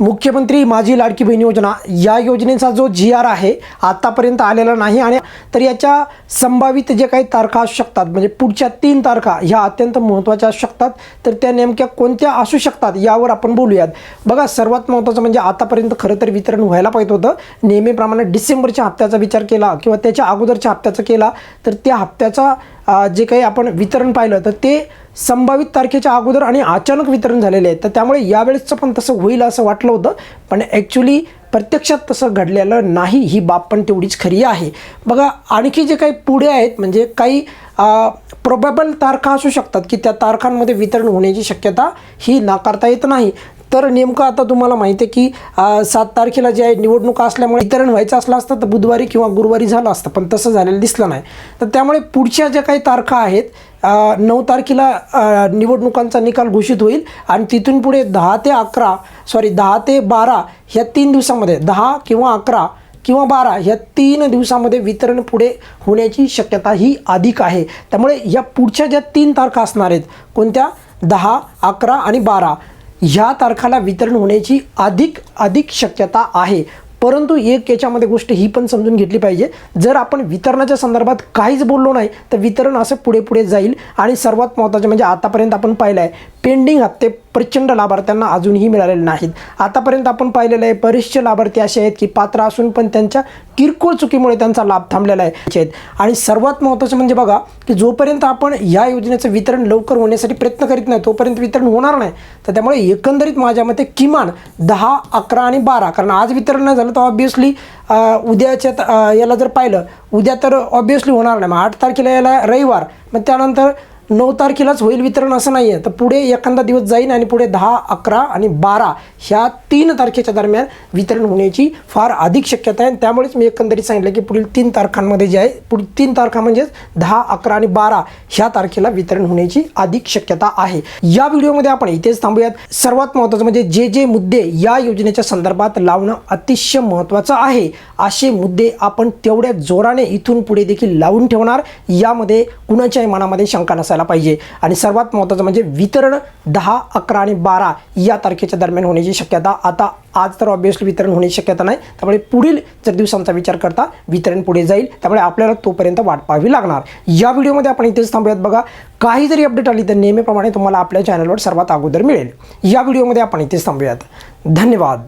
मुख्यमंत्री माझी लाडकी बहीण योजना. या योजनेचा जो जी आर आहे आतापर्यंत आलेला नाही आणि तर याच्या संभावित जे काही तारखा असू शकतात म्हणजे पुढच्या तीन तारखा ह्या अत्यंत महत्त्वाच्या असू शकतात. तर त्या नेमक्या कोणत्या असू शकतात यावर आपण बोलूयात. बघा सर्वात महत्त्वाचं म्हणजे आतापर्यंत खरं तर वितरण व्हायला पाहिजे होतं. नेहमीप्रमाणे डिसेंबरच्या हप्त्याचा विचार केला किंवा त्याच्या अगोदरच्या हप्त्याचा केला तर त्या हप्त्याचा जे काही आपण वितरण पाहिलं तर ते संभावित तारखेच्या अगोदर आणि अचानक वितरण झालेले आहे तर त्यामुळे यावेळेसचं पण तसं होईल असं वाटलं होतं. पण ॲक्च्युली प्रत्यक्षात तसं घडलेलं नाही. ही बाब पण तेवढीच खरी आहे. बघा आणखी जे काही पुढे आहेत म्हणजे काही प्रोबेबल तारखा असू शकतात की त्या तारखांमध्ये वितरण होण्याची शक्यता ही नाकारता येत नाही. तर नेमकं आता तुम्हाला माहिती आहे की सात तारखेला जे आहे निवडणुका असल्यामुळे वितरण व्हायचं असलं असतं तर बुधवारी किंवा गुरुवारी झालं असतं पण तसं झालेलं दिसलं नाही. तर त्यामुळे पुढच्या ज्या काही तारखा आहेत नऊ तारखेला निवडणुकांचा निकाल घोषित होईल आणि तिथून पुढे दहा ते अकरा सॉरी दहा ते बारा ह्या तीन दिवसामध्ये दहा किंवा अकरा किंवा बारा ह्या तीन दिवसामध्ये वितरण पुढे होण्याची शक्यता ही अधिक आहे. त्यामुळे या पुढच्या ज्या तीन तारखा असणार आहेत कोणत्या? दहा अकरा आणि बारा. ह्या तारखाला वितरण होण्याची अधिक अधिक शक्यता आहे. परंतु एक याच्यामध्ये गोष्ट ही पण समजून घेतली पाहिजे. जर आपण वितरणाच्या संदर्भात काहीच बोललो नाही तर वितरण असं पुढे पुढे जाईल. आणि सर्वात महत्त्वाचे म्हणजे आतापर्यंत आपण पाहिलं आहे पेंडिंग हप्ते प्रचंड लाभार्थ्यांना अजूनही मिळालेले नाहीत. आतापर्यंत आपण पाहिलेलं आहे बरेचसे लाभार्थी असे आहेत की पात्र असून पण त्यांच्या किरकोळ चुकीमुळे त्यांचा लाभ थांबलेला आहे. आणि सर्वात महत्त्वाचं म्हणजे बघा की जोपर्यंत आपण या योजनेचं वितरण लवकर होण्यासाठी प्रयत्न करीत नाही तोपर्यंत वितरण होणार नाही. तर त्यामुळे एकंदरीत माझ्या मते किमान दहा अकरा आणि बारा कारण आज वितरण नाही झालं तर ऑब्वियसली उद्याच्या याला जर पाहिलं उद्या तर ऑब्वियसली होणार नाही. मग आठ तारखेला याला रविवार. मग त्यानंतर नऊ तारखेलाच होईल वितरण असं नाही आहे तर पुढे एखादा दिवस जाईल आणि पुढे दहा अकरा आणि बारा ह्या तीन तारखेच्या दरम्यान वितरण होण्याची फार अधिक शक्यता आहे. आणि त्यामुळेच मी एकंदरीत सांगितलं की पुढील तीन तारखांमध्ये जे आहे पुढील तीन तारखा म्हणजेच दहा अकरा आणि बारा ह्या तारखेला वितरण होण्याची अधिक शक्यता आहे. या व्हिडिओमध्ये आपण इथेच थांबूयात. सर्वात महत्त्वाचं म्हणजे जे जे मुद्दे या योजनेच्या संदर्भात लावणं अतिशय महत्त्वाचं आहे. असे मुद्दे आपण तेवढ्या जोराने इथून पुढे देखील लावून ठेवणार. यामध्ये कुणाच्याही मनामध्ये शंका नसा असायला पाहिजे. आणि सर्वात महत्त्वाचं म्हणजे वितरण दहा अकरा आणि बारा या तारखेच्या दरम्यान होण्याची शक्यता. आता आज तर ऑब्वियसली वितरण होण्याची शक्यता नाही. त्यामुळे पुढील जर दिवसांचा विचार करता वितरण पुढे जाईल. त्यामुळे आपल्याला तोपर्यंत वाट पाहावी लागणार. या व्हिडिओमध्ये आपण इथेच थांबूयात बघा. काही जरी अपडेट आली तर नेहमीप्रमाणे तुम्हाला आपल्या चॅनलवर सर्वात अगोदर मिळेल. या व्हिडिओमध्ये आपण इथेच थांबूयात. धन्यवाद.